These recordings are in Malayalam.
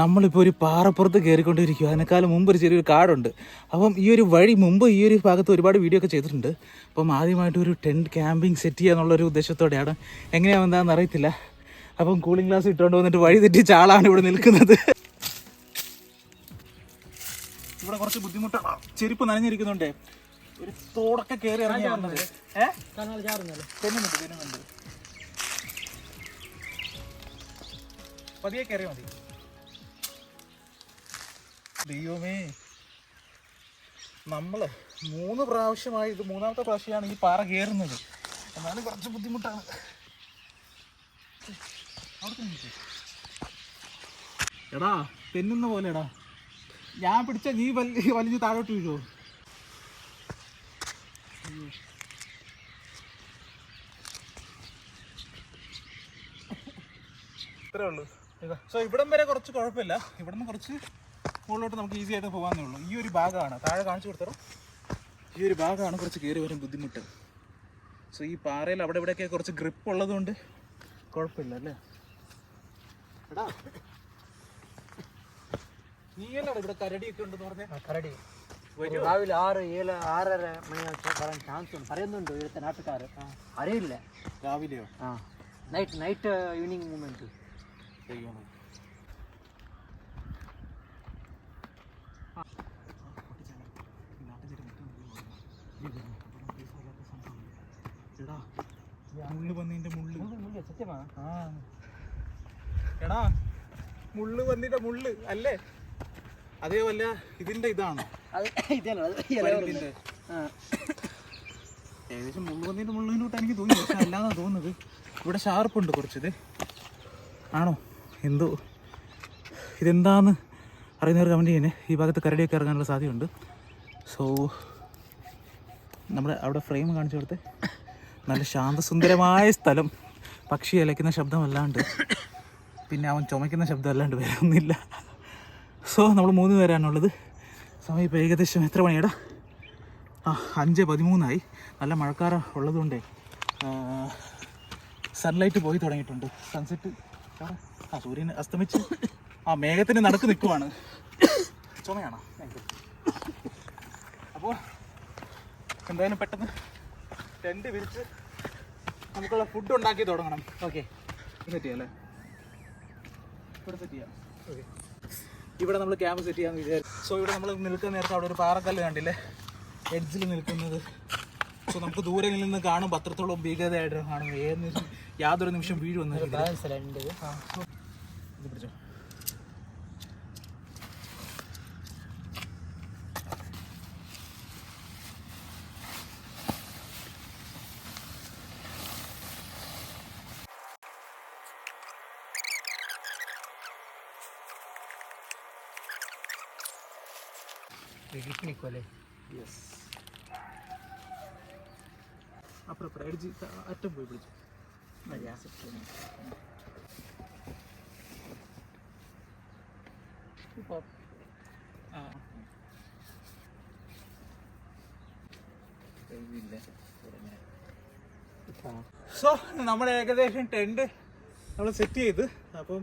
നമ്മളിപ്പോൾ ഒരു പാറപ്പുറത്ത് കയറിക്കൊണ്ടിരിക്കുക അതിനേക്കാളും മുമ്പ് ഒരു ചെറിയൊരു കാടുണ്ട്. അപ്പം ഈ ഒരു വഴി മുമ്പ് ഈ ഒരു ഭാഗത്ത് ഒരുപാട് വീഡിയോ ഒക്കെ ചെയ്തിട്ടുണ്ട്. അപ്പം ആദ്യമായിട്ട് ഒരു ടെന്റ് ക്യാമ്പിംഗ് സെറ്റ് ചെയ്യുക എന്നുള്ളൊരു ഉദ്ദേശത്തോടെയാണ്. എങ്ങനെയാണെന്ന് എന്താണെന്ന് അറിയത്തില്ല. അപ്പം കൂളിംഗ് ഗ്ലാസ് ഇട്ടുകൊണ്ട് വന്നിട്ട് വഴി തെറ്റിച്ച ആളാണ് ഇവിടെ നിൽക്കുന്നത്. ഇവിടെ കുറച്ച് ബുദ്ധിമുട്ടാണ് ചെരുപ്പ് നനഞ്ഞിരിക്കുന്നുണ്ടേ. ഒരു തോടൊക്കെ കയറി ഇറങ്ങി വന്നത്. ഏഹ് തെന്നുന്നുണ്ട് തെന്നുന്നുണ്ട് പതിയെ കയറിയാൽ മതി. ദൈവമേ. നമ്മൾ മൂന്ന് പ്രാവശ്യമായി ഇത് മൂന്നാമത്തെ പ്രാവശ്യമാണ് ഈ പാറ കയറുന്നത് എന്നാലും കുറച്ച് ബുദ്ധിമുട്ടാണ്. എടാ തെന്നുന്ന പോലെ എടാ ഞാൻ പിടിച്ച നീ വലി വലിഞ്ഞ് താഴോട്ട് വീഴോ? ഇത്രേ ഉള്ളൂ. സോ ഇവിടം വരെ കുറച്ച് കുഴപ്പമില്ല. ഇവിടുന്ന് കുറച്ച് മുകളിലോട്ട് നമുക്ക് ഈസി ആയിട്ട് പോകാന്നേ ഉള്ളൂ. ഈ ഒരു ഭാഗമാണ്. താഴെ കാണിച്ചു കൊടുത്തോ? ഈ ഒരു ഭാഗമാണ് കുറച്ച് കയറി വരും ബുദ്ധിമുട്ട്. സോ ഈ പാറയിൽ അവിടെ ഇവിടെയൊക്കെ കുറച്ച് ഗ്രിപ്പ് ഉള്ളതുകൊണ്ട് കുഴപ്പമില്ല അല്ലേ എടാ ഇവിടെ കരടിയൊക്കെ ഉണ്ടെന്ന് പറഞ്ഞേ? കരടി? രാവിലെ ആറ് ഏഴ് ആറര മണി വരാൻ ചാൻസ് ഉണ്ട്. പറയുന്നുണ്ട് ഇവിടുത്തെ നാട്ടുകാർ അറിയില്ല. രാവിലെയോ? ആ. നൈറ്റ് നൈറ്റ് ഈവനിങ് മൂമെന്റ് ദൈവമേ. മുള്ളു വന്നിന്റെ മുള്ളു എടാ മുള്ളു വന്നിന്റെ മുള്ളു അല്ലേ അതേ വല്ല ഇതിന്റെ ഇതാണ് ഏകദേശം മുള്ളു വന്നിന്റെ മുള്ളിനോട്ട് എനിക്ക് തോന്നി പക്ഷെ അല്ലാതെ തോന്നുന്നത് ഇവിടെ ഷാർപ്പുണ്ട് കുറച്ചിത്. ആണോ? എന്തോ? ഇതെന്താന്ന്? അറിയുന്നവർ കമന്റ് ചെയ്യണേ. ഈ ഭാഗത്ത് കരടിയൊക്കെ ഇറങ്ങാനുള്ള സാധ്യതയുണ്ട്. സോ നമ്മുടെ അവിടെ ഫ്രെയിം കാണിച്ചു കൊടുത്ത്. നല്ല ശാന്തസുന്ദരമായ സ്ഥലം. പക്ഷി അലയ്ക്കുന്ന ശബ്ദമല്ലാണ്ട്. പിന്നെ അവൻ ചുമയ്ക്കുന്ന ശബ്ദം അല്ലാണ്ട് വേറെ ഒന്നുമില്ല. സോ നമ്മൾ മൂന്ന് പേരാണുള്ളത്. സമയം ഇപ്പോൾ ഏകദേശം എത്ര മണിയാടാ? ആ അഞ്ച് പതിമൂന്നായി. നല്ല മഴക്കാറ ഉള്ളതുകൊണ്ടേ സൺലൈറ്റ് പോയി തുടങ്ങിയിട്ടുണ്ട്. സൺസെറ്റ് ആ സൂര്യൻ അസ്തമിച്ച്. ആ മേഘത്തിന് നടുക്ക് നിൽക്കുവാണ്. ചുമയാണോ? അപ്പോൾ എന്തായാലും പെട്ടെന്ന് ടെന്റ് വിരിച്ച് നമുക്കുള്ള ഫുഡ് ഉണ്ടാക്കി തുടങ്ങണം. ഓക്കെ സെറ്റ് ചെയ്യാം അല്ലേ? ഇവിടെ സെറ്റ് ചെയ്യാം. ഇവിടെ നമ്മൾ ക്യാമ്പ് സെറ്റ് ചെയ്യാന്ന് വിചാരിച്ചു. സോ ഇവിടെ നമ്മൾ നിൽക്കുന്ന നേരത്തെ അവിടെ ഒരു പാറക്കല്ല് കണ്ടില്ലേ? എഡ്ജിൽ നിൽക്കുന്നത്. സോ നമുക്ക് ദൂരെ നിന്ന് കാണും. അത്രത്തോളം ഭീകരതയായിട്ട് കാണും. ഏത് നിമിഷം യാതൊരു നിമിഷം വീഴുമെന്ന് ഇത് ബാലൻസ് അല്ല യെസ് അപ്പുറം അപ്പുറം എഡ്ജ് അറ്റം പോയി പിടിച്ചു ആ സോ നമ്മൾ ഏകദേശം ടെന്റ് നമ്മൾ സെറ്റ് ചെയ്ത്. അപ്പം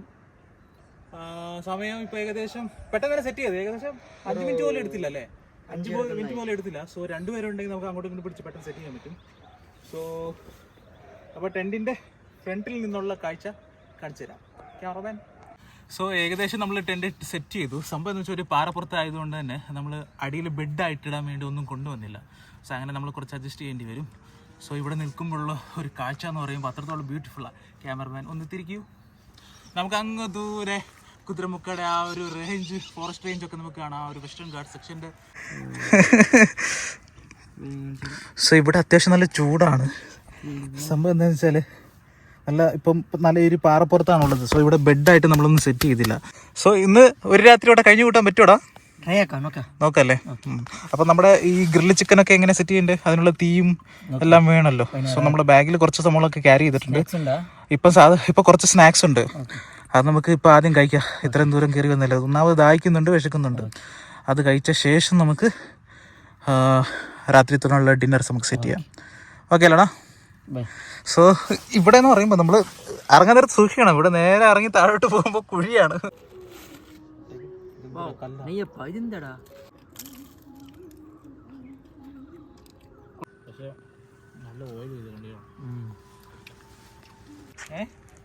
സമയം ഇപ്പം ഏകദേശം പെട്ടെന്ന് തന്നെ സെറ്റ് ചെയ്ത്. ഏകദേശം അഞ്ച് മിനിറ്റ് പോലും എടുത്തില്ല അല്ലേ? അഞ്ച് മിനിറ്റ് പോലും എടുത്തില്ല. സോ രണ്ടുപേരുണ്ടെങ്കിൽ നമുക്ക് അങ്ങോട്ടും ഇങ്ങോട്ടും പിടിച്ച് പെട്ടെന്ന് സെറ്റ് ചെയ്യാൻ പറ്റും. സോ അപ്പോൾ ടെന്റിന്റെ ഫ്രണ്ടിൽ നിന്നുള്ള കാഴ്ച കാണിച്ചു തരാം. ക്യാമറമാൻ. സോ ഏകദേശം നമ്മൾ ടെന്റ് സെറ്റ് ചെയ്തു. സംഭവം എന്ന് വെച്ചാൽ ഒരു പാറപ്പുറത്തായതുകൊണ്ട് തന്നെ നമ്മൾ അടിയിൽ ബെഡായിട്ട് ഇടാൻ വേണ്ടി ഒന്നും കൊണ്ടുവന്നില്ല. സോ അങ്ങനെ നമ്മൾ കുറച്ച് അഡ്ജസ്റ്റ് ചെയ്യേണ്ടി വരും. സോ ഇവിടെ നിൽക്കുമ്പോഴുള്ള ഒരു കാഴ്ച എന്ന് പറയുമ്പോൾ അത്രത്തോളം ബ്യൂട്ടിഫുള്ളാണ് ക്യാമറമാൻ ഒന്ന് തിരിക്കൂ. നമുക്ക് അങ്ങ് ദൂരെ കുതിരമുക്കയുടെ ആ ഒരു റേഞ്ച് ഫോറസ്റ്റ് റേഞ്ച് ഒക്കെ നമുക്ക് കാണാം. ആ ഒരു വെസ്റ്റേൺ ഗാർഡ് സെക്ഷന്റെ സോ ഇവിടെ അത്യാവശ്യം നല്ല ചൂടാണ്. സംഭവം എന്താണെന്ന് വെച്ചാൽ നല്ല ഇപ്പം നല്ല ഒരു പാറപ്പുറത്താണുള്ളത്. സോ ഇവിടെ ബെഡായിട്ട് നമ്മളൊന്നും സെറ്റ് ചെയ്തില്ല. സോ ഇന്ന് ഒരു രാത്രി ഇവിടെ കഴിഞ്ഞു കൂട്ടാൻ പറ്റുമോടാ നോക്കല്ലേ? അപ്പൊ നമ്മുടെ ഈ ഗ്രില്ല് ചിക്കൻ ഒക്കെ എങ്ങനെ സെറ്റ് ചെയ്യണ്ടേ? അതിനുള്ള തീയും എല്ലാം വേണമല്ലോ. സോ നമ്മുടെ ബാഗിൽ കുറച്ച് സംഭവങ്ങളൊക്കെ ക്യാരി ചെയ്തിട്ടുണ്ട്. ഇപ്പൊ ഇപ്പൊ സാധാ ഇപ്പം കുറച്ച് സ്നാക്സ് ഉണ്ട്. അത് നമുക്ക് ഇപ്പം ആദ്യം കഴിക്കാം. ഇത്രയും ദൂരം കയറി വന്നില്ല? ഒന്നാമത് ദാഹിക്കുന്നുണ്ട് വിശക്കുന്നുണ്ട്. അത് കഴിച്ച ശേഷം നമുക്ക് രാത്രിത്തിനുള്ള ഡിന്നർസ് നമുക്ക് സെറ്റ് ചെയ്യാം. ഓക്കെ അല്ലടാ. ബൈ. സോ ഇവിടെ എന്ന് പറയുമ്പോൾ നമ്മൾ ഇറങ്ങാൻ നേരത്ത് സൂക്ഷിക്കണം. ഇവിടെ നേരെ ഇറങ്ങി താഴോട്ട് പോകുമ്പോൾ കുഴിയാണ്.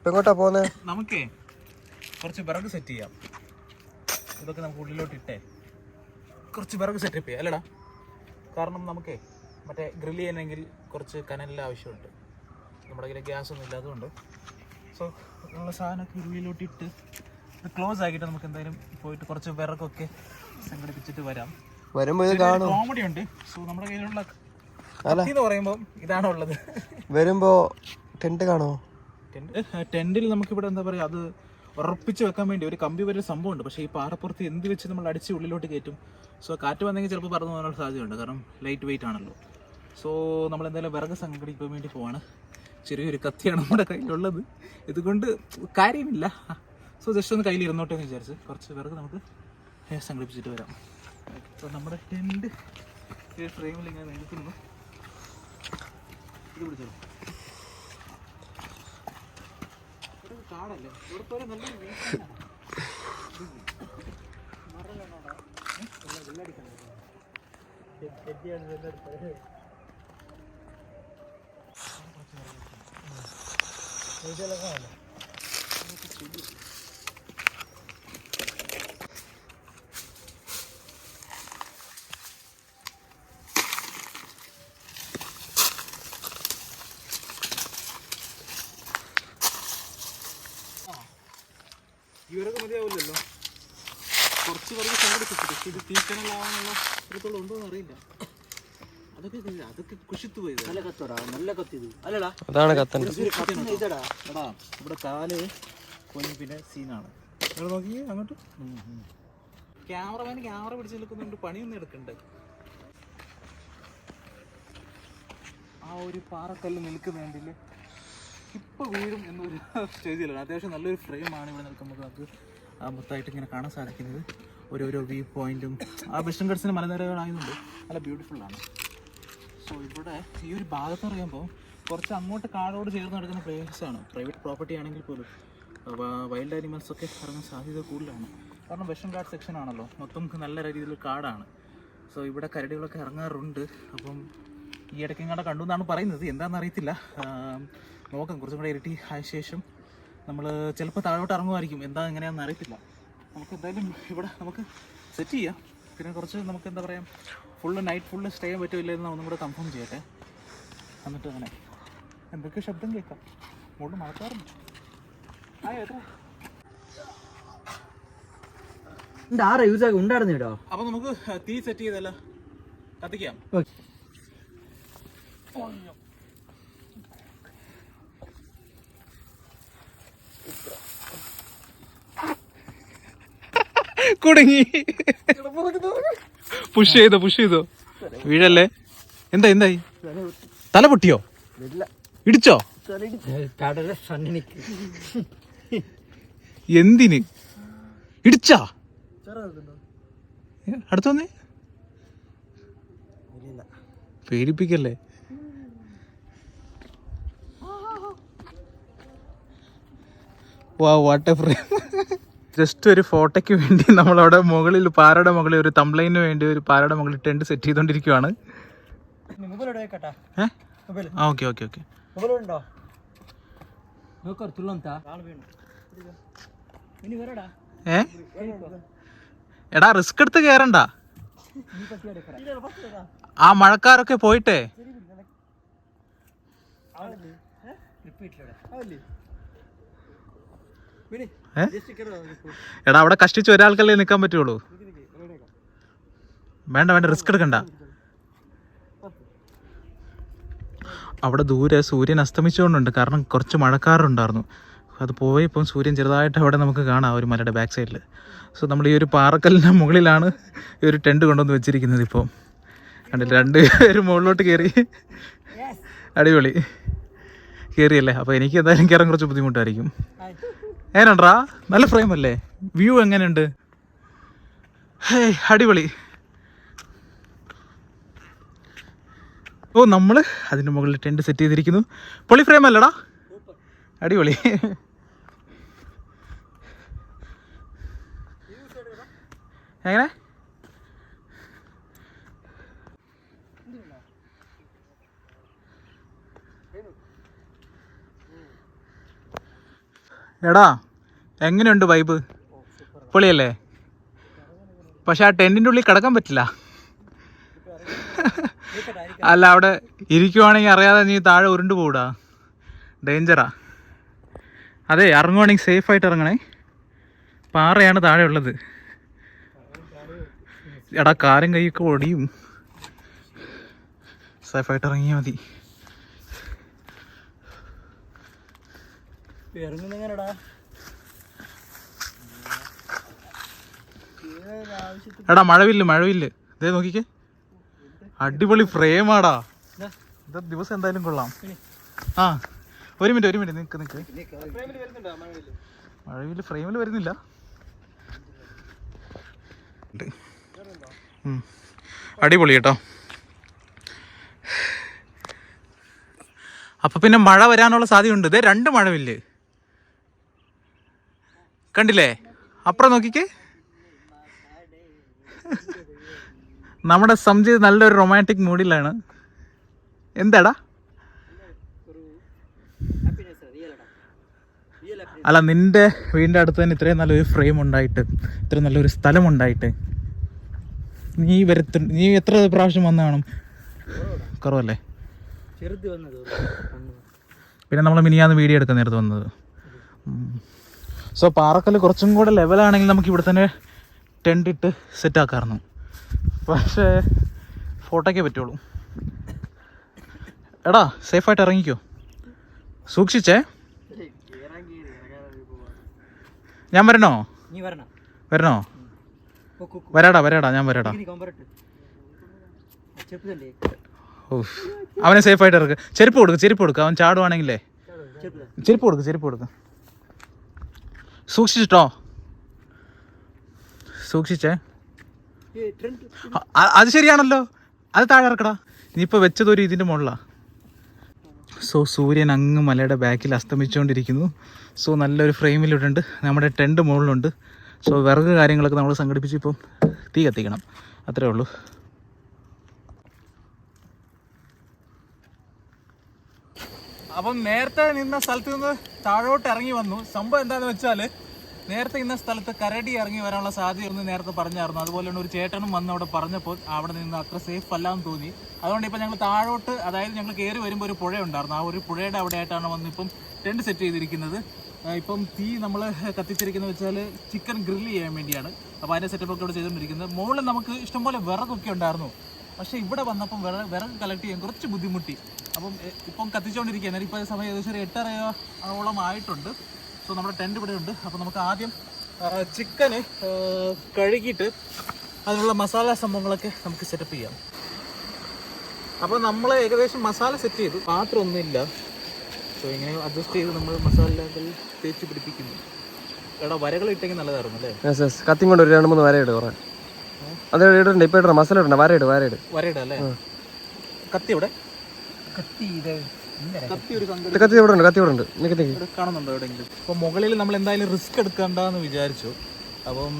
എങ്ങോട്ടാ പോന്നെ? നമുക്കേ കുറച്ച് വിറക് സെറ്റ് ചെയ്യാം. ഇതൊക്കെ നമുക്ക് ഉള്ളിലോട്ട് ഇട്ടേ. കുറച്ച് വിറക് സെറ്റപ്പ് ചെയ്യാം അല്ലടാ. കാരണം നമുക്കേ മറ്റേ ഗ്രില്ല് ചെയ്യണമെങ്കിൽ കുറച്ച് കനലിന്റെ ആവശ്യമുണ്ട്. നമ്മുടെ കയ്യിൽ ഗ്യാസ് ഒന്നും ഇല്ലാത്തതുകൊണ്ട് സോ ഉള്ള സാധനമൊക്കെ ഉള്ളിലോട്ട് ഇട്ട് ഇത് ക്ലോസ് ആക്കിയിട്ട് നമുക്ക് എന്തായാലും പോയിട്ട് കുറച്ച് വിറകൊക്കെ സംഘടിപ്പിച്ചിട്ട് വരാം. വരുമ്പോ ഇത് കാണും കോമഡി ഉണ്ട്. സോ നമ്മുടെ കയ്യിലുള്ള എന്ന് പറയുമ്പോൾ ഇതാണ് ഉള്ളത്. വരുമ്പോ ടെന്റ് കാണോ ടെന്റിൽ നമുക്കിവിടെ എന്താ പറയുക അത് ഉറപ്പിച്ച് വെക്കാൻ വേണ്ടി ഒരു കമ്പി വരെ സംഭവമുണ്ട്. പക്ഷേ ഈ പാറപ്പുറത്ത് എന്ത് വെച്ച് നമ്മൾ അടിച്ച് ഉള്ളിലോട്ട് കയറ്റും? സോ കാറ്റ് വന്നെങ്കിൽ ചിലപ്പോൾ പറന്നു പോകാനുള്ള സാധ്യതയുണ്ട്. കാരണം ലൈറ്റ് വെയിറ്റ് ആണല്ലോ. സോ നമ്മൾ എന്തായാലും വിറക് സംഘടിപ്പിക്കാൻ വേണ്ടി പോവാണ്. ചെറിയൊരു കത്തിയാണ് നമ്മുടെ കയ്യിലുള്ളത്. ഇതുകൊണ്ട് കാര്യമില്ല. സോ ജസ്റ്റ് ഒന്ന് കയ്യിൽ ഇരുന്നോട്ടെ എന്ന് വിചാരിച്ച് കുറച്ച് വിറക് നമുക്ക് സംഘടിപ്പിച്ചിട്ട് വരാം. അപ്പോൾ നമ്മുടെ ടെന്റ് ഫ്രെയിമിൽ ഇങ്ങനെ നിൽക്കുന്നു. ഇത് പിടിച്ചോ ഇവിടെ കാടല്ലേ ഇവിടെ പോലെ നല്ല വീഴ്ചയാണ്. ഇവരൊക്കെ മതിയാവില്ലല്ലോ കുറച്ച് പേർക്ക് ഇത്രത്തോളം ഉണ്ടോ എന്ന് അറിയില്ല. അതൊക്കെ അതൊക്കെ കുഷിത്തു പോയി നല്ല കത്തോടാ നല്ല കത്തിയത്. അല്ലടാ അതാണ് കത്തണ്ട് ഇതടാ എടാ ഇവിടെ കാൽ പിന്നെ സീനാണ്. നോക്കി അങ്ങോട്ട്. ക്യാമറമാൻ ക്യാമറ പിടിച്ച് നിൽക്കുന്നുണ്ട് പണിയൊന്നും എടുക്കണ്ടേ? ആ ഒരു പാറക്കല്ല് നിൽക്കുന്നുണ്ടെങ്കിൽ ഇപ്പൊ വീഴും എന്നൊരു സ്റ്റേജിലാണ് അത്യാവശ്യം നല്ലൊരു ഫ്രെയിമാണ് ഇവിടെ നിൽക്കുമ്പോൾ നമുക്ക് ആ മൊത്തമായിട്ട് ഇങ്ങനെ കാണാൻ സാധിക്കുന്നത്. ഓരോരോ വ്യൂ പോയിന്റും. ആ വെസ്റ്റേൺ ഗഡ്സിന് മലനിരകളായതുകൊണ്ട് നല്ല ബ്യൂട്ടിഫുൾ ആണ്. സോ ഇവിടെ ഈ ഒരു ഭാഗത്ത് പറയുമ്പോൾ കുറച്ച് അങ്ങോട്ട് കാടോട് ചേർന്ന് നടക്കുന്ന പ്ലേസാണ് പ്രൈവറ്റ് പ്രോപ്പർട്ടി ആണെങ്കിൽ പോലും. വൈൽഡ് ആനിമൽസ് ഒക്കെ ഇറങ്ങാൻ സാധ്യത കൂടുതലാണ്. കാരണം വെസ്റ്റേൺ ഗാർഡ് സെക്ഷൻ ആണല്ലോ. മൊത്തം നല്ല രീതിയിൽ കാടാണ്. സോ ഇവിടെ കരടികളൊക്കെ ഇറങ്ങാറുണ്ട്. അപ്പം ഈ ഇടയ്ക്ക് ഇങ്ങോട്ട് കണ്ടു എന്നാണ് പറയുന്നത്. എന്താണെന്ന് അറിയത്തില്ല. നോക്കാം. കുറച്ചും കൂടെ ഇരട്ടി ആയ ശേഷം നമ്മൾ ചിലപ്പോൾ താഴോട്ട് ഇറങ്ങുമായിരിക്കും. എന്താ എങ്ങനെയാണെന്ന് അറിയത്തില്ല. നമുക്ക് എന്തായാലും ഇവിടെ നമുക്ക് സെറ്റ് ചെയ്യാം. പിന്നെ കുറച്ച് നമുക്ക് എന്താ പറയുക ഫുള്ള് നൈറ്റ് ഫുള്ള് സ്റ്റേ ചെയ്യാൻ പറ്റില്ല എന്ന് ഒന്നും കൂടെ കൺഫേം ചെയ്യട്ടെ. എന്നിട്ട് അങ്ങനെ എന്തൊക്കെ ശബ്ദം കേൾക്കാം. മുകളിൽ മഴക്കാറുണ്ട്. ആ യൂസ് ഉണ്ടായിരുന്നു അപ്പൊ നമുക്ക് തീ സെറ്റ് ചെയ്തല്ലോ. കത്തിക്കാം. കുടുങ്ങി. പുഷ് ചെയ്തോ പുഷ് ചെയ്തോ. വീഴല്ലേ? എന്താ എന്തായി? തല പൊട്ടിയോ? ഇടിച്ചോ? എന്തിന്? ഇടിച്ചാ? അടുത്തൊന്നേ പേടിപ്പിക്കല്ലേ? വാ വാട്ട് എ ജസ്റ്റ് ഒരു ഫോട്ടോയ്ക്ക് വേണ്ടി നമ്മളവിടെ മുകളിൽ പാറയുടെ മുകളിൽ ഒരു തംബ്ലൈന് വേണ്ടി ഒരു പാറയുടെ മുകളിൽ ടെന്റ് സെറ്റ് ചെയ്തുകൊണ്ടിരിക്കുവാണ് ഓക്കെ ഓക്കെ ഓക്കെ. ഏ? എടാ റിസ്ക് എടുത്ത് കയറണ്ട ആ മഴക്കാരൊക്കെ പോയിട്ടേ. റിപ്പീറ്റിലൂടെ. എടാ അവിടെ കഷ്ടിച്ച് ഒരാൾക്കല്ലേ നിൽക്കാൻ പറ്റുള്ളൂ. വേണ്ട വേണ്ട റിസ്ക് എടുക്കണ്ട. അവിടെ ദൂരെ സൂര്യൻ അസ്തമിച്ചുകൊണ്ടുണ്ട്. കാരണം കുറച്ച് മഴക്കാറുണ്ടായിരുന്നു. അത് പോയി ഇപ്പം സൂര്യൻ ചെറുതായിട്ട് അവിടെ നമുക്ക് കാണാം ഒരു മലയുടെ ബാക്ക് സൈഡിൽ സോ നമ്മൾ ഈ ഒരു പാറക്കല്ലിന്റെ മുകളിലാണ് ഈ ഒരു ടെന്റ് കൊണ്ടുവന്ന് വെച്ചിരിക്കുന്നത് ഇപ്പോൾ കണ്ടില്ല? രണ്ട് പേര് മുകളിലോട്ട് കയറി അടിപൊളി. കയറിയല്ലേ അപ്പോൾ എനിക്ക് എന്തായാലും കയറാൻ കുറച്ച് ബുദ്ധിമുട്ടായിരിക്കും. എങ്ങനെയുണ്ടാ നല്ല ഫ്രെയിം അല്ലേ? വ്യൂ എങ്ങനെയുണ്ട്? ഹേ അടിപൊളി. ഓ നമ്മൾ അതിന്റെ മുകളിൽ ടെന്റ് സെറ്റ് ചെയ്തിരിക്കുന്നു. പൊളി ഫ്രെയിം അല്ലടാ. അടിപൊളി. എങ്ങനെ? എടാ എങ്ങനെയുണ്ട് വൈബ് പൊളിയല്ലേ? പക്ഷെ ആ ടെന്റിന്റെ ഉള്ളിൽ കിടക്കാൻ പറ്റില്ല. അല്ല അവിടെ ഇരിക്കുവാണെങ്കിൽ അറിയാതെ നീ താഴെ ഉരുണ്ട് പോടാ ഡേഞ്ചറാ അതെ ഇറങ്ങുവാണെങ്കിൽ സേഫായിട്ട് ഇറങ്ങണേ. പാറയാണ് താഴെ ഉള്ളത്. എടാ കാലും കൈയൊക്കെ ഒടിയും. സേഫായിട്ട് ഇറങ്ങിയാൽ മതി. ഇറങ്ങുന്നെങ്ങനെടാ എടാ മഴവില്ല് മഴവില്ല്. ഇതേ നോക്കിക്കേ. അടിപൊളി ഫ്രെയിമാടാ. ഇത് ദിവസം എന്തായാലും കൊള്ളാം. ആ ഒരു മിനിറ്റ് ഒരു മിനിറ്റ്. നിക്ക് നിക്ക്. മഴവില്ല്? ഫ്രെയിമിൽ വരുന്നില്ല. അടിപൊളി കേട്ടോ. അപ്പൊ പിന്നെ മഴ വരാനുള്ള സാധ്യതയുണ്ട്. ഇതേ രണ്ട് മഴവില്ല്. കണ്ടില്ലേ? അപ്പുറം നോക്കിക്കേ. നമ്മുടെ സംജിത് നല്ലൊരു റൊമാന്റിക് മൂഡിലാണ് എന്താടാ? അല്ല നിന്റെ വീടിന്റെ അടുത്ത് തന്നെ ഇത്രയും നല്ലൊരു ഫ്രെയിം ഉണ്ടായിട്ട് ഇത്രയും നല്ലൊരു സ്ഥലം ഉണ്ടായിട്ട് നീ വരത്ത് നീ എത്ര പ്രാവശ്യം വന്നു കാണും? കുറവല്ലേ? പിന്നെ നമ്മൾ മിനിയാന്ന് വീഡിയോ എടുക്കാൻ നേരത്ത് വന്നത്. സോ പാറക്കല്ല് കുറച്ചും കൂടെ ലെവലാണെങ്കിൽ നമുക്ക് ഇവിടെ തന്നെ ടെന്റ് ഇട്ട് സെറ്റ് ആക്കാറുണ്ട് പക്ഷേ ഫോട്ടോയ്ക്കേ പറ്റുള്ളൂ. എടാ സേഫായിട്ട് ഇറങ്ങിക്കോ. സൂക്ഷിച്ചേ. ഞാൻ വരണോ? വരണം? വരാടാ വരാടാ ഞാൻ വരാടാ. അവനെ സേഫായിട്ട് ഇറക്കുക ചെരുപ്പ് കൊടുക്കുക ചെരുപ്പ് കൊടുക്കുക അവൻ ചാടുവാണെങ്കിലേ. ചെരുപ്പ് കൊടുക്കുക ചെരുപ്പ് കൊടുക്ക്. സൂക്ഷിച്ചിട്ടോ? സൂക്ഷിച്ചേ. അത് ശരിയാണല്ലോ. അത് താഴെ ഇറക്കടാ. ഇനിയിപ്പോൾ വെച്ചതൊരു ഇതിന്റെ മുകളിലാ. സോ സൂര്യൻ അങ്ങ് മലയുടെ ബാക്കിൽ അസ്തമിച്ചുകൊണ്ടിരിക്കുന്നു സോ നല്ലൊരു ഫ്രെയിമിലിട്ടുണ്ട് നമ്മുടെ ടെന്റ് മുകളിലുണ്ട്. സോ വിറക് കാര്യങ്ങളൊക്കെ നമ്മൾ സംഘടിപ്പിച്ച് ഇപ്പം തീ കത്തിക്കണം. അത്രേ ഉള്ളൂ. അപ്പം നേരത്തെ നിന്ന സ്ഥലത്ത് നിന്ന് താഴോട്ട് ഇറങ്ങി വന്നു. സംഭവം എന്താണെന്ന് വെച്ചാൽ നേരത്തെ ഇന്ന സ്ഥലത്ത് കരടി ഇറങ്ങി വരാനുള്ള സാധ്യതയൊന്ന് നേരത്തെ പറഞ്ഞായിരുന്നു. അതുപോലെ തന്നെ ഒരു ചേട്ടനും വന്ന് അവിടെ പറഞ്ഞപ്പോൾ അവിടെ നിന്ന് അത്ര സേഫ് അല്ലാന്ന് തോന്നി. അതുകൊണ്ട് ഇപ്പം ഞങ്ങൾ താഴോട്ട് അതായത് ഞങ്ങൾ കയറി വരുമ്പോൾ ഒരു പുഴ ഉണ്ടായിരുന്നു. ആ ഒരു പുഴയുടെ അവിടെ ആയിട്ടാണ് വന്ന് ഇപ്പം ടെന്റ് സെറ്റ് ചെയ്തിരിക്കുന്നത്. ഇപ്പം തീ നമ്മൾ കത്തിച്ചിരിക്കുന്നത് വെച്ചാൽ ചിക്കൻ ഗ്രില്ല് ചെയ്യാൻ വേണ്ടിയാണ്. അപ്പോൾ അതിന്റെ സെറ്റപ്പ് ഒക്കെ ഇവിടെ ചെയ്തുകൊണ്ടിരിക്കുന്നത്. മുകളിൽ നമുക്ക് ഇഷ്ടംപോലെ വിറകൊക്കെ ഉണ്ടായിരുന്നു. പക്ഷേ ഇവിടെ വന്നപ്പം വിറക് വിറക് കളക്ട് ചെയ്യാൻ കുറച്ച് ബുദ്ധിമുട്ടി. അപ്പം ഇപ്പം കത്തിച്ചുകൊണ്ടിരിക്കുക കത്തിച്ചുകൊണ്ടിരിക്കുകയാണ് ഇപ്പോൾ സമയം ഏകദേശം ഒരു എട്ടരയോളം ആയിട്ടുണ്ട്. സോ നമ്മുടെ ടെന്റ് ഇവിടെ ഉണ്ട്. അപ്പോൾ നമുക്ക് ആദ്യം ചിക്കന് കഴുകിയിട്ട് അതിനുള്ള മസാല സംഭവങ്ങളൊക്കെ നമുക്ക് സെറ്റപ്പ് ചെയ്യാം. അപ്പോൾ നമ്മൾ ഏകദേശം മസാല സെറ്റ് ചെയ്തു. പാത്രം ഒന്നുമില്ല. സോ ഇങ്ങനെ അഡ്ജസ്റ്റ് ചെയ്ത് നമ്മൾ മസാല തേച്ച് പിടിപ്പിക്കുന്നു. എടാ വരകൾ ഇട്ടെങ്കിൽ നല്ലതായിരുന്നു അല്ലേ? കത്തിയും കൊണ്ട് ഒരു രണ്ട് മൂന്ന് വര അത് ഇടണ്ട ഇപ്പൊ ഇടണം മസാല ഇടണ്ട വര ഇട് വര ഇട് വരയിടാം അല്ലേ? കത്തി ഇവിടെ കത്തി ഇത് കത്തി. ഇവിടെ ഉണ്ട് കത്തി ഇവിടെ ഉണ്ട്. കാണുന്നുണ്ടോ എവിടെയെങ്കിലും? ഇപ്പൊ മുകളിൽ നമ്മൾ എന്തായാലും റിസ്ക് എടുക്കണ്ടെന്ന് വിചാരിച്ചു. അപ്പം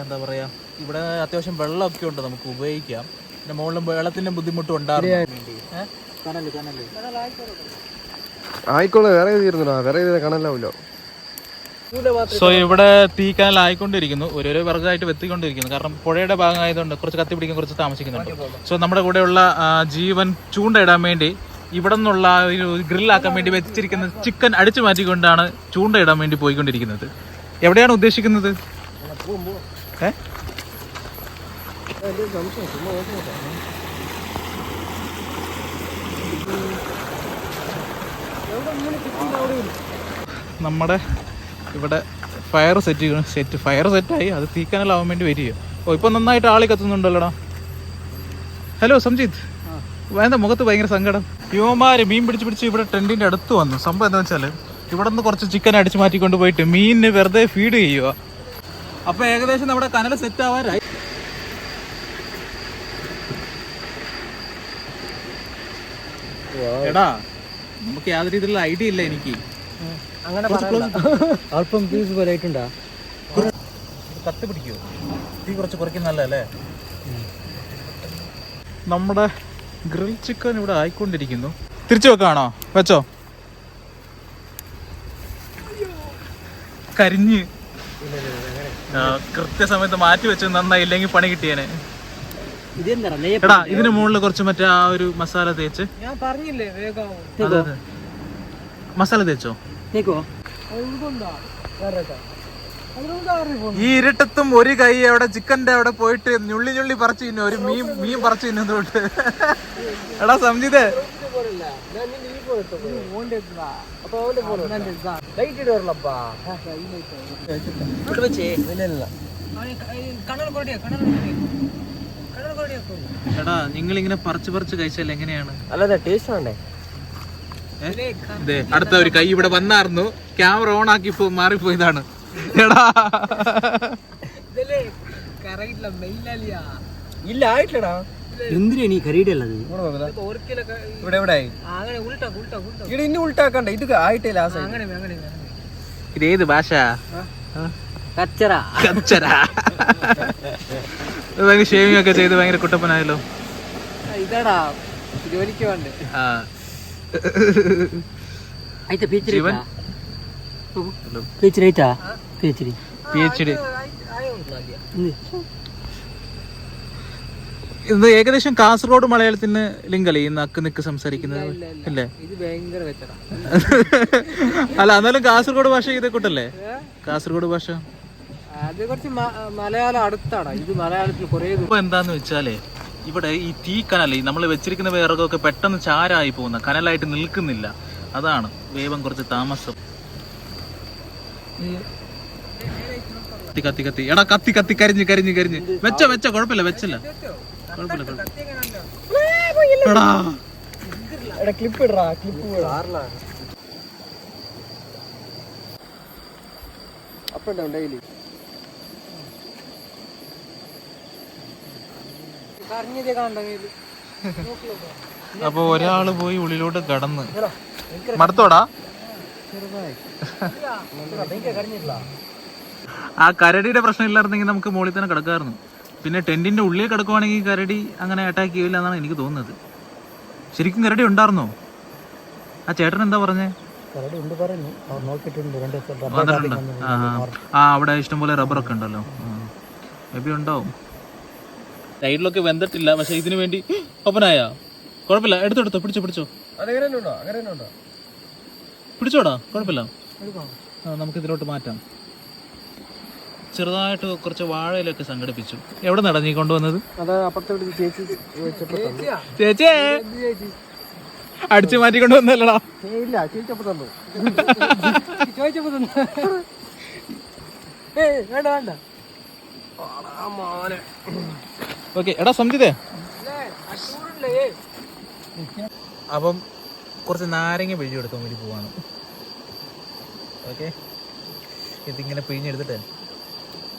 എന്താ പറയാ ഇവിടെ അത്യാവശ്യം വെള്ളമൊക്കെ ഉണ്ട് നമുക്ക് ഉപയോഗിക്കാം. പിന്നെ മുകളിലും വെള്ളത്തിന്റെ ബുദ്ധിമുട്ടും ഉണ്ടായിരുന്നു. ആയിക്കോളെ വേറെ തീരുന്നില്ല വേറെ ചെയ്ത കാണാനാവില്ലോ സോ ഇവിടെ തീ കനൽ ആയിക്കൊണ്ടിരിക്കുന്നു. ഓരോരോ വർഗമായിട്ട് വെത്തിക്കൊണ്ടിരിക്കുന്നു. കാരണം പുഴയുടെ ഭാഗമായതുകൊണ്ട് കുറച്ച് കത്തി പിടിക്കാൻ കുറച്ച് താമസിക്കുന്നുണ്ട്. സോ നമ്മുടെ കൂടെയുള്ള ജീവൻ ചൂണ്ടയിടാൻ വേണ്ടി ഇവിടെ നിന്നുള്ള ഒരു ഗ്രില്ലാക്കാൻ വേണ്ടി വെച്ചിരിക്കുന്ന ചിക്കൻ അടിച്ചു മാറ്റിക്കൊണ്ടാണ് ചൂണ്ടയിടാൻ വേണ്ടി പോയിക്കൊണ്ടിരിക്കുന്നത്. എവിടെയാണ് ഉദ്ദേശിക്കുന്നത്? ഏ? നമ്മുടെ ഇവിടെ ഫയർ സെറ്റ് ചെയ്യണം. സെറ്റ് ഫയർ സെറ്റായി അത് തീക്കാനലാവാൻ വേണ്ടി വരിക ഓ ഇപ്പം നന്നായിട്ട് ആളി കത്തുന്നുണ്ടല്ലോടാ. ഹലോ സംജിത്ത് എന്താ മുഖത്ത് ഭയങ്കര സങ്കടം? യുവമാര് മീൻ പിടിച്ച് പിടിച്ച് ഇവിടെ ടെന്റിന്റെ അടുത്ത് വന്നു. സംഭവം എന്താ വെച്ചാൽ ഇവിടെ നിന്ന് കുറച്ച് ചിക്കൻ അടിച്ച് മാറ്റിക്കൊണ്ട് പോയിട്ട് മീനിന് വെറുതെ ഫീഡ് ചെയ്യുക. അപ്പോൾ ഏകദേശം നമ്മുടെ കനൽ സെറ്റ് ആവാറായി. എടാ നമുക്ക് യാതൊരു രീതിയിലുള്ള ഐഡിയ ഇല്ല എനിക്ക്. അങ്ങനെ അല്പം പീസ് പോലെ ആയിട്ടുണ്ടാ? കത്ത് പിടിക്കുമോ തീ കുറച്ച് കുറയ്ക്കുന്ന നല്ലതല്ലേ? നമ്മുടെ ഗ്രിൽ ചിക്കൻ ഇവിടെ ആയിക്കൊണ്ടിരിക്കുന്നു. തിരിച്ചു വെക്കാണോ? വെച്ചോ. കരിഞ്ഞ്. കൃത്യസമയത്ത് മാറ്റി വെച്ച് നന്നായില്ലെങ്കിൽ പണി കിട്ടിയേനെ. എടാ ഇതിന് മുകളിൽ കുറച്ച് മറ്റേ ആ ഒരു മസാല തേച്ച്. ഞാൻ പറഞ്ഞില്ലേ വേഗം. അതെ, അതെ. മസാല തേച്ചോ? നീക്കോ? ഈ ഇരട്ടത്തും ഒരു കൈ അവിടെ ചിക്കന്റെ അവിടെ പോയിട്ട് ഞുള്ളി ഞുള്ളി പറിച്ചു തിന്നു. ഒരു മീൻ മീൻ പറിച്ചു തിന്നോട്ട് എടാ സംജിതേ. എടാ നിങ്ങൾ ഇങ്ങനെ പറിച്ച് പറിച്ച് കഴിച്ചാൽ എങ്ങനെയാണ്? അല്ലാതെ ടേസ്റ്റ് വേണ്ടേ? ദേ, അടുത്ത ഒരു കൈ ഇവിടെ വന്നായിരുന്നു. ക്യാമറ ഓൺ ആക്കി പോ- മാറിപ്പോയതാണ്. എടാ. ഇല്ല ആയിട്ടില്ലടാ. എന്തിനാ നീ ഇവിടെ ഇവിടെ ഇനി ഉൾട്ടാക്കണ്ട. ഇത് ആയിട്ടില്ല ആ സൈഡ് ഇതേത് ഭാഷ? കച്ചറ. കച്ചറ. ഷേവിംഗ് ഒക്കെ ചെയ്ത് ഭയങ്കര കുട്ടപ്പനായല്ലോ. ഇതാടാ. ജോലിക്ക് വേണ്ട ആ. అయితే పీచ్ జీవన్? రేటా పీచ్ రేటా పీచ్ రీ പി എച്ച് ഡി ഇത് ഏകദേശം കാസർഗോഡ് മലയാളത്തിന് ലിങ്കല്ലേ ഈ നക്ക് നിക്ക് സംസാരിക്കുന്നത് ഇല്ലേ ഇത് ഭയങ്കര കച്ചറ അല്ല എന്നാലും കാസർഗോഡ് ഭാഷ ഇതേ കൂട്ടല്ലേ കാസർഗോഡ് ഭാഷ അത് കുറച്ച് മലയാളം അടുത്താടാ ഇത് മലയാളത്തിൽ കുറേ ഇപ്പൊ എന്താന്ന് വെച്ചാലേ ഇവിടെ ഈ തീ കനൽ നമ്മൾ വെച്ചിരിക്കുന്ന വിറകൊക്കെ പെട്ടെന്ന് ചാരായി പോകുന്ന കനലായിട്ട് നിൽക്കുന്നില്ല. അതാണ് വേവം കുറച്ച് താമസം. കത്തി കത്തി കത്തി. എടാ കത്തി കത്തി കരിഞ്ഞ് കരിഞ്ഞ് കരിഞ്ഞ്. വെച്ച വെച്ച കുഴപ്പമില്ല വെച്ചില്ല. കുഴപ്പമില്ല കുഴപ്പമില്ല. എടാ. ക്ലിപ്പ് ഇടറാ ക്ലിപ്പ് അപ്പ് ഡൗൺ ഡെയിലി അപ്പൊ ഒരാൾ പോയി ഉള്ളിലോട്ട് കടന്ന്. മടത്തോടാ? ആ കരടിയുടെ പ്രശ്നം ഇല്ലായിരുന്നെങ്കിൽ നമുക്ക് മുകളിൽ തന്നെ കിടക്കായിരുന്നു. പിന്നെ ടെന്റിന്റെ ഉള്ളിൽ കിടക്കുവാണെങ്കിൽ കരടി അങ്ങനെ അറ്റാക്ക് ചെയ്യില്ല എന്നാണ് എനിക്ക് തോന്നുന്നത്. ശരിക്കും കരടി ഉണ്ടായിരുന്നോ? ആ ചേട്ടൻ എന്താ പറഞ്ഞേ? ആ അവിടെ ഇഷ്ടംപോലെ റബ്ബറൊക്കെ ഉണ്ടല്ലോ. മേ ബി ഉണ്ടാവും. സൈഡിലൊക്കെ വെന്തിട്ടില്ല പക്ഷെ ഇതിനു വേണ്ടി ഓപ്പനായ. കുഴപ്പമില്ല എടുത്തോ എടുത്തോ പിടിച്ചോ പിടിച്ചോ. പിടിച്ചോടാ കുഴപ്പമില്ല. നമുക്ക് ഇതിലോട്ട് മാറ്റാം. ചെറുതായിട്ട് കുറച്ച് വാഴയിലൊക്കെ സംഘടിപ്പിച്ചു. എവിടെ നടാ നീ കൊണ്ടുവന്നത്? ചേച്ചി അടിച്ചു മാറ്റി കൊണ്ടുവന്നല്ലടാ. ഇല്ല ചോദിച്ചപ്പോ തന്നു. ചോദിച്ചപ്പോ തന്നു. ഏ വേണ്ട വേണ്ട. ഓക്കെ എടാ സംജിതേ അപ്പം കുറച്ച് നാരങ്ങ പിഴിഞ്ഞെടുക്കാൻ വേണ്ടി പോവാണ്. ഓക്കെ? ഇതിങ്ങനെ പിഴിഞ്ഞെടുത്തിട്ട്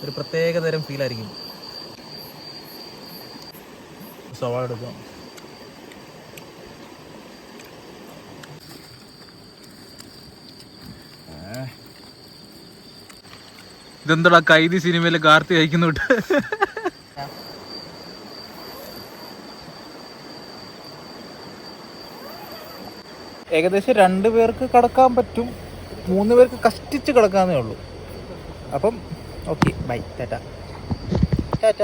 ഒരു പ്രത്യേക തരം ഫീൽ ആയിരിക്കും. സവാള എടുക്കാം. ഇതെന്താടാ കൈതി സിനിമയിൽ കാർത്തി അയക്കുന്നുണ്ട് ഏകദേശം രണ്ട് പേർക്ക് കിടക്കാൻ പറ്റും. മൂന്ന് പേർക്ക് കഷ്ടിച്ച് കിടക്കാന്നേ ഉള്ളൂ. അപ്പം ഓക്കെ ബൈ ടാറ്റ ടാറ്റ